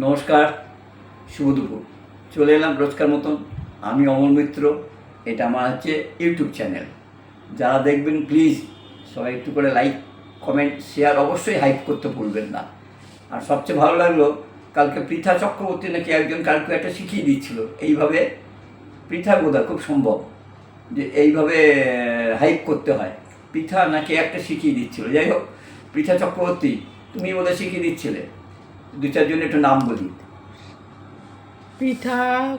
নমস্কার, শুভ দুপুর। চলে এলাম রোজকার মতন। আমি অমল মিত্র, এটা আমার হচ্ছে ইউটিউব চ্যানেল। যারা দেখবেন প্লিজ সবাই একটু করে লাইক কমেন্ট শেয়ার অবশ্যই হাইপ করতে ভুলবেন না। আর সবচেয়ে ভালো লাগল, কালকে পৃথা চক্রবর্তী নাকি একজন কালকে একটা শিখিয়ে দিচ্ছিল এইভাবে পৃথা বোধা খুব সম্ভব যে এইভাবে হাইপ করতে হয়। পৃথা নাকি একটা শিখিয়ে দিচ্ছিল। যাই হোক, পৃথা চক্রবর্তী, তুমি বোধহয় শিখিয়ে দিচ্ছিলে। দু চারজন একটু নাম বলি। পিঠা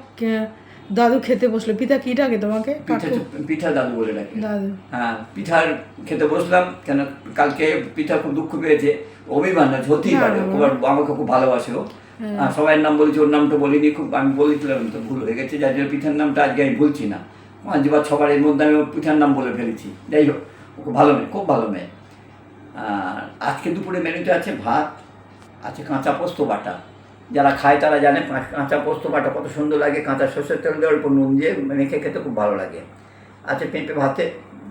দাদু খেতে বসল। পিঠা কি ডাকে তোমাকে? পিঠা পিঠা দাদু বলে ডাকে। দাদু। হ্যাঁ পিঠার খেতে বসলাম কেন কালকে পিঠা খুব দুঃখ পেয়েছে। অভিমান না পারে না, খুব আর- আমাকে খুব ভালোবাসে ও। হ্যাঁ। সবাই নাম বলেছি ওর নামটা বলিনি খুব আমি বলেছিলাম তো ভুল হয়ে গেছে যার জন্য পিঠার নামটা আজকে আমি বলছি না। পাঁচবার ছবার এর মধ্যে আমি পিঠার নাম বলে ফেলেছি। যাই হোক খুব ভালো মেয়ে খুব ভালো মেয়ে। আর আজকে দুপুরে মেনুতে আছে ভাত আছে কাঁচা পোস্ত বাটা। যারা খায় তারা জানে কাঁচা পোস্ত বাটা কত সুন্দর লাগে, কাঁচা সর্ষের তেল দিয়ে অল্প নুন দিয়ে মেখে খেতে খুব ভালো লাগে। আছে পেঁপে ভাতে,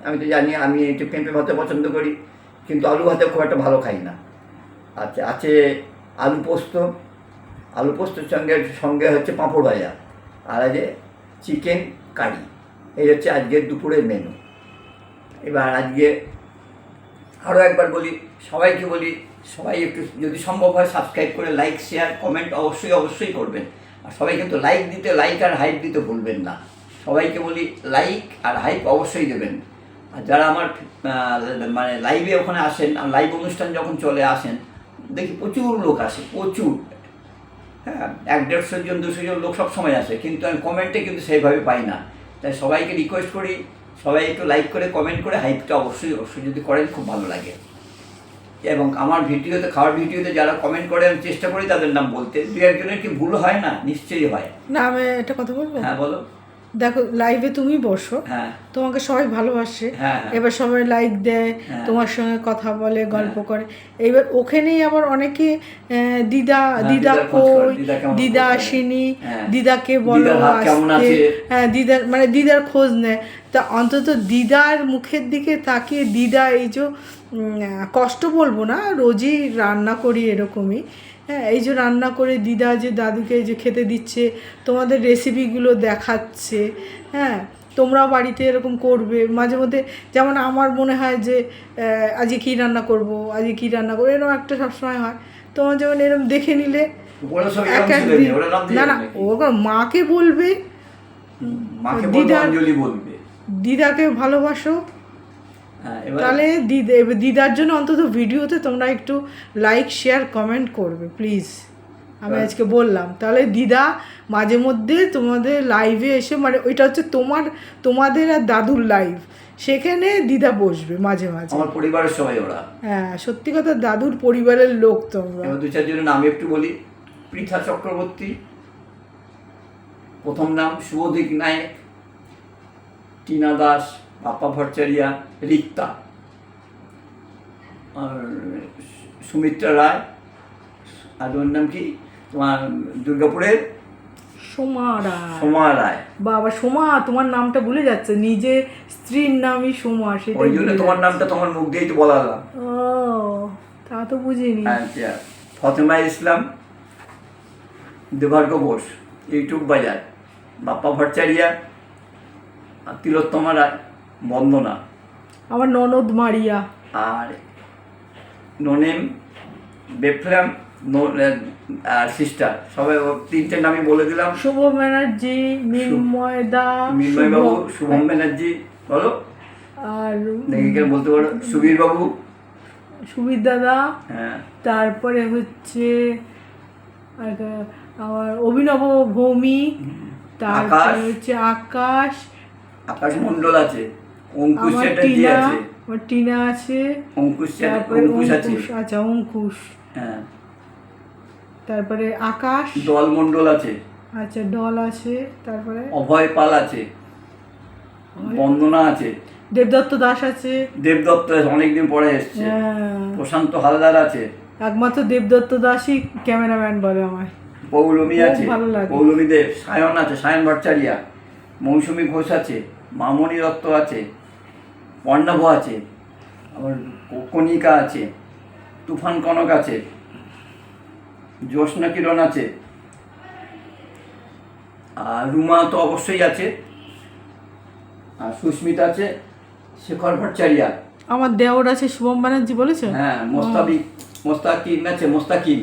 আমি তো জানি, আমি একটু পেঁপে ভাতে পছন্দ করি, কিন্তু আলু ভাতে খুব একটা ভালো খাই না। আচ্ছা আছে আলু পোস্ত, আলু পোস্তর সঙ্গে সঙ্গে হচ্ছে পাঁপড় ভাজা, আর আছে চিকেন কারি। এই হচ্ছে আজকের দুপুরের মেনু এবার আজকে আরও একবার বলি, সবাইকে বলি, সবাই একটু যদি সম্ভব হয় সাবস্ক্রাইব করে লাইক শেয়ার কমেন্ট অবশ্যই অবশ্যই করবেন। আর সবাই কিন্তু লাইক দিতে লাইক আর হাইপ দিতে ভুলবেন না। সবাইকে বলি লাইক আর হাইপ অবশ্যই দেবেন। আর যারা আমার মানে লাইভে ওখানে আসেন, আর লাইভ অনুষ্ঠান যখন চলে আসেন, দেখি প্রচুর লোক আসে, প্রচুর। হ্যাঁ এক দেড়শো জন, দুশো জন লোক সব সময় আসে, কিন্তু আমি কমেন্টে কিন্তু সেইভাবে পাই না। তাই সবাইকে রিকোয়েস্ট করি সবাই একটু লাইক করে কমেন্ট করে হাইপটা অবশ্যই অবশ্যই যদি করেন খুব ভালো লাগে। এবং আমার ভিডিওতে খাওয়ার ভিডিওতে যারা কমেন্ট করে আমি চেষ্টা করি তাদের নাম বলতে। দু একজনের কি ভুল হয় না? নিশ্চয়ই হয়। না আমি একটা কথা বলব? হ্যাঁ বলো। দেখো লাইভে তুমি বসো। হ্যাঁ। তোমাকে সবাই ভালোবাসে। হ্যাঁ, হ্যাঁ। এবার সবাই লাইক দেয়। তোমার সঙ্গে কথা বলে গল্প করে। এবার ওখানেই আবার অনেকে দিদা দিদা কই? দিদা। আসেনি। দিদাকে বলো? হ্যাঁ দিদার মানে দিদার খোঁজ নেয়। তা অন্তত দিদার মুখের দিকে তাকিয়ে দিদা এই যে কষ্ট বলব না রোজই রান্না করি এরকমই। হ্যাঁ এই যে রান্না করে দিদা যে দাদুকে যে খেতে দিচ্ছে তোমাদের রেসিপিগুলো দেখাচ্ছে হ্যাঁ তোমরাও বাড়িতে এরকম করবে। মাঝে মধ্যে যেমন আমার মনে হয় যে আজকে কী রান্না করব আজকে কী রান্না করব এরকম একটা সবসময় হয়। তোমার যেমন এরকম দেখে নিলে এক এক দিন না না? ও মাকে বলবে দিদার- বলবে। দিদাকে ভালোবাসো। হ্যাঁ তাহলে দিদা দিদার জন্য অন্তত ভিডিওতে তোমরা একটু লাইক শেয়ার কমেন্ট করবে প্লিজ আমি হ্যাঁ। আজকে বললাম। তাহলে দিদা মাঝে মধ্যে তোমাদের লাইভে এসে মানে ওইটা হচ্ছে তোমার তোমাদের আর দাদুর লাইভ সেখানে দিদা বসবে মাঝে মাঝে। আমার পরিবারের সবাই ওরা। হ্যাঁ সত্যি কথা দাদুর পরিবারের লোক তোমরা। দু চারজনের নাম একটু বলি। পৃথা চক্রবর্তী প্রথম নাম শুভদিক নায়ক। টিনা দাস বাপ্পা ভট্টাচারিয়া রিক্তা। আর সুমিত্রা রায় আর ওর নাম কি? তোমার দুর্গাপুরের? সোমা রায়। সোমা রায়। বাবা সোমা তোমার নামটা ভুলে যাচ্ছে। নিজে স্ত্রীর নামই সোমা সেটা ওই জন্য তোমার নামটা তোমার মুখ দিয়েই তো বলালাম ও তা তো বুঝিনি। আচ্ছা ফতেমা ইসলাম দেবার্গ বোস ইউটিউব বাজার বাপ্পা ভট্টাচারিয়া আর তিলোত্তমা রায় বন্দনা। আমার ননদ মারিয়া। আর ননেম বেফলাম আর সিস্টার। সবাই তিনটে নামই বলে দিলাম। শুভ ব্যানার্জি মিন্ময় দা মিন্ময় বাবু শুভম ব্যানার্জি বলো। আর কেন বলতে পারো। সুবীর বাবু সুবীর দাদা। হ্যাঁ। তারপরে হচ্ছে আর, আমার অভিনব ভৌমি। তারপরে হচ্ছে আকাশ। আকাশ মন্ডল আছে অঙ্কুশ চ্যাটার্জি আছে। আমার টিনা আছে অঙ্কুশ অঙ্কুশ আছে। আচ্ছা অঙ্কুশ। হ্যাঁ। তারপরে আকাশ। দল মণ্ডল আছে। আচ্ছা ডল আছে তারপরে? অভয় পাল আছে। বন্দনা আছে। দেবদত্ত দাস আছে। দেবদত্ত অনেকদিন পরে এসছে। হ্যাঁ, প্রশান্ত হালদার আছে। একমাত্র দেবদত্ত দাসই ক্যামেরাম্যান বলে আমায়। পৌলমী আছে। ভালো লাগে। পৌলমী দেব সায়ন আছে সায়ন ভট্টাচারিয়া। মৌসুমী ঘোষ আছে মামনি দত্ত আছে পর্ণব আছে আবার কণিকা আছে তুফান কনক আছে জ্যোৎস্না কিরণ আছে আর রুমা তো অবশ্যই আছে আর সুস্মিতা আছে শেখর ভট্টাচারিয়া। আমার দেওর আছে শুভম ব্যানার্জি বলেছে? হ্যাঁ মোস্তাবি মোস্তাকিম আছে মোস্তাকিম।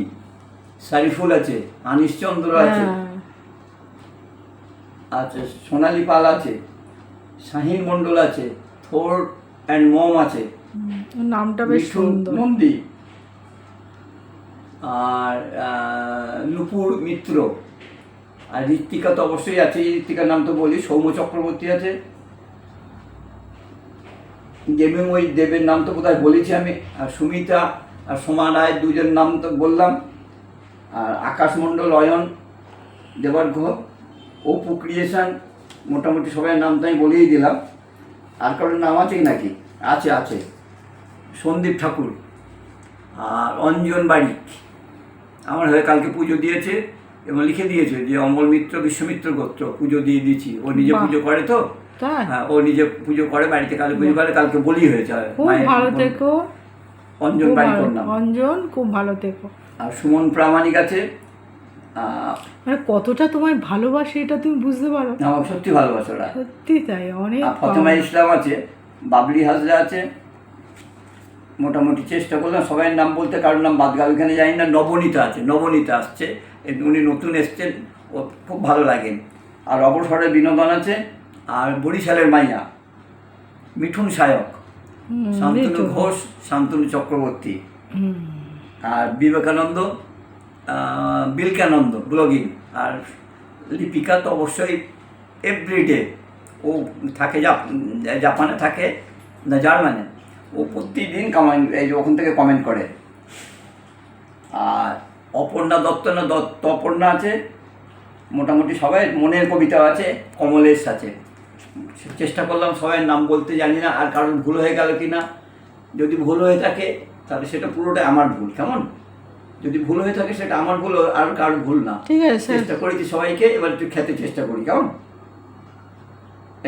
সারিফুল আছে আনিস চন্দ্র আছে হ্যাঁ। আছে সোনালী পাল আছে শাহিন মণ্ডল আছে থোর অ্যান্ড মম আছে। নামটা বেশ সুন্দর। নন্দী আর নুপুর মিত্র। আর ঋত্বিকা তো অবশ্যই আছে ঋত্বিকার নাম তো বলি সৌম্য চক্রবর্তী আছে। গেমিং ওই দেবের নাম তো কোথায় বলেছি আমি আর সুমিতা আর সোমা রায় দুজন নাম তো বললাম। আর আকাশ মণ্ডল অয়ন দেবার্ঘ অপু ক্রিয়েশন মোটামুটি সবাই নাম তো আমি বলেই দিলাম। আর কারোর নাম আছে কি নাকি? আছে আছে। সন্দীপ ঠাকুর আর অঞ্জন বারিক। আমার হয়ে কালকে পুজো দিয়েছে এবং লিখে দিয়েছে যে অমল মিত্র বিশ্বমিত্র গোত্র পুজো দিয়ে দিয়েছি। ও নিজে পুজো করে তো? হ্যাঁ, ও নিজে পুজো করে বাড়িতে কালী পুজো করে কালকে বলি হয়েছে। ভালো থেকো। অঞ্জন নাম। অঞ্জন খুব ভালো থেকো। আর সুমন প্রামাণিক আছে। মানে কতটা তোমায় ভালোবাসে এটা তুমি বুঝতে পারো? আমার সত্যি ভালোবাসে ওরা। সত্যি তাই অনেক ফতেমা ইসলাম আছে বাবলি হাজরা আছে মোটামুটি চেষ্টা করলাম সবাই নাম বলতে কারোর নাম বাদ গেল এখানে জানি না নবনীতা আছে নবনীতা আসছে উনি নতুন এসছেন ও খুব ভালো লাগে। আর অবসরের বিনোদন আছে আর বরিশালের মাইয়া মিঠুন সায়ক শান্তনু ঘোষ শান্তনু চক্রবর্তী। আর বিবেকানন্দ বিলকানন্দ ব্লগিং। আর লিপিকা তো অবশ্যই এভরিডে ও থাকে জাপ- জাপানে থাকে না জার্মানে। ও প্রতিদিন কমেন্ট এই যে ওখান থেকে কমেন্ট করে। আর অপর্ণা দত্ত না দত্ত, অপর্ণা আছে, মোটামুটি সবাই মনের কবিতা আছে, কমলেশ আছে। চেষ্টা করলাম সবাই নাম বলতে, জানি না আর কারণ ভুল হয়ে গেল কি না যদি ভুল হয়ে থাকে, তাহলে সেটা পুরোটাই আমার ভুল, কেমন? যদি ভুল হয়ে থাকে সেটা আমার ভুল আর কারোর ভুল না। ঠিক আছে চেষ্টা করেছি সবাইকে এবার একটু খেতে চেষ্টা করি কেমন?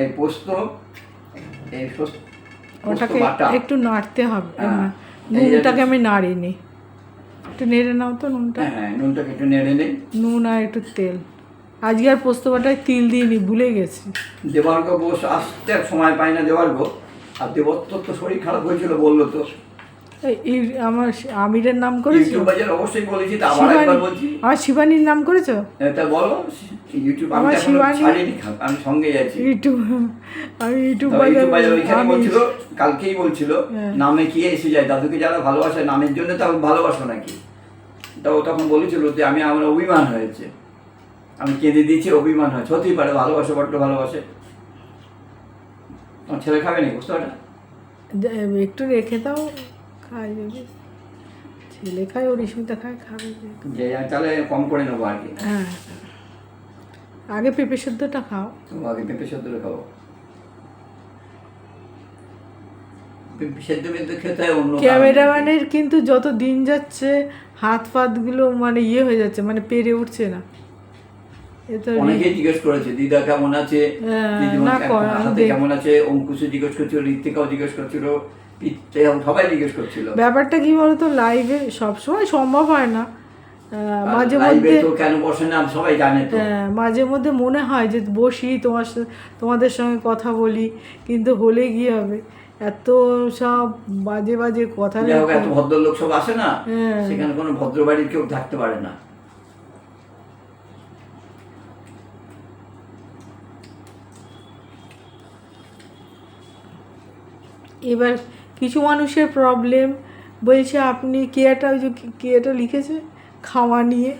এই পোস্ত এই ওটাকে একটু নাড়তে হবে হ্যাঁ। নুনটাকে আমি নাড়িনি। একটু নেড়ে নাও তো নুনটা। হ্যাঁ হ্যাঁ নুনটাকে একটু নেড়ে নেই। নুন আর একটু তেল। আজকে আর পোস্ত বাটায় তিল দিইনি ভুলে গেছি। দেবার্গ বস আসতে সময় পাই না দেবার্গ আর দেবত্তর তো শরীর খারাপ হয়েছিল বলল তো। আমার আমিরের নাম করেছ? অবশ্যই বলেছি আবার একবার বলছি। আমার শিবানীর নাম করেছ? বলো ইউটিউব আমি আমার শিবানী- আমি সঙ্গে যাচ্ছি ইউটিউব আমি ইউটিউব তবে ইউটিউব বাজার বাজার ওইখানে আমি বলছিল কালকেই বলছিল হ্যাঁ। নামে কি এসে যায় দাদুকে যারা ভালোবাসে নামের জন্য তো ভালোবাসো নাকি? তা ও তখন বলেছিল যে আমি আমার অভিমান হয়েছে। আমি কেঁদে দিয়েছি অভিমান হয়েছে হতেই পারে ভালোবাসে বড্ড ভালোবাসে। তোমার ছেলে খাবে নাকি? বুঝতে পারে একটু রেখে দাও। ছেলে খায় ও রেশমিতা খায় খাবে যে। তাহলে কম করে নেব আর কি। হ্যাঁ। আগে পেঁপে সেদ্ধটা খাও। আগে পেঁপে সেদ্ধ খাব। পেঁপে সেদ্ধ মেদ্ধ খেতে অন্য কারণে। ক্যামেরাম্যানের কিন্তু যত দিন যাচ্ছে হাত ফাতগুলো মানে ইয়ে হয়ে যাচ্ছে মানে পেরে উঠছে না। তো জিজ্ঞেস করেছে দিদা কেমন আছে? হ্যাঁ, কেমন- আছে? অঙ্কুশও জিজ্ঞেস করছিল ঋত্বিকাও জিজ্ঞেস করছিল। সবাই জিজ্ঞেস করছিল। ব্যাপারটা কি বলতো লাইভে সবসময় সম্ভব হয় না। মাঝে মধ্যে কেন বসে না সবাই জানে তো। হ্যাঁ, মাঝে মধ্যে মনে হয় যে বসি তোমার তোমাদের সঙ্গে কথা বলি কিন্তু হলে কি হবে? এত সব বাজে বাজে কথা এত ভদ্রলোক সব আসে না হ্যাঁ। সেখানে কোনো ভদ্র বাড়ির কেউ থাকতে পারে না। এবার কিছু মানুষের প্রবলেম বলছে, আপনি কে একটা ওই যে কে এটা লিখেছে? খাওয়া নিয়ে।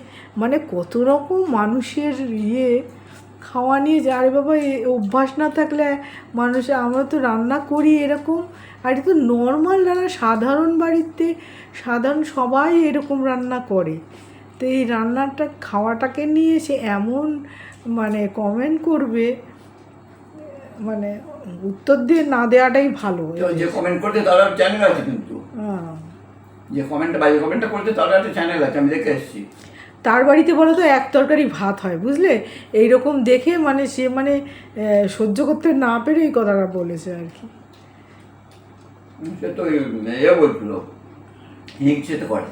মানে কত রকম মানুষের ইয়ে খাওয়া নিয়ে যে, আরে বাবা অভ্যাস না থাকলে মানুষ, আমরা তো রান্না করি এরকম। আর এটা তো নর্মাল রান্না সাধারণ বাড়িতে, সাধারণ সবাই এরকম রান্না করে। তো এই রান্নাটা, খাওয়াটাকে নিয়ে সে এমন মানে কমেন্ট করবে মানে উত্তর দিয়ে না দেওয়াটাই ভালো। যে কমেন্ট করতে তারা চ্যানেল আছে কিন্তু। হ্যাঁ। যে কমেন্টটা বাইরে কমেন্টটা করতে তারা একটা চ্যানেল আছে আমি দেখে এসেছি। তার বাড়িতে বলো তো এক তরকারি ভাত হয় বুঝলে? এই রকম দেখে মানে সে মানে সহ্য করতে না পেরে এই কথাটা বলেছে আর কি। সে তো এ বলছিল হিংসে তো করে।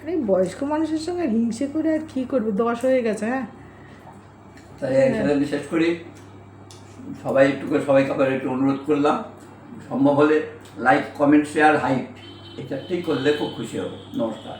আরে বয়স্ক মানুষের সঙ্গে হিংসে করে আর কী করবে? দশ হয়ে গেছে হ্যাঁ? তাই এখানে শেষ করি, সবাই একটু করে, সবাইকে আবার একটু অনুরোধ করলাম, সম্ভব হলে লাইক কমেন্ট শেয়ার হাইট এই চারটেই করলে খুব খুশি হব। নমস্কার।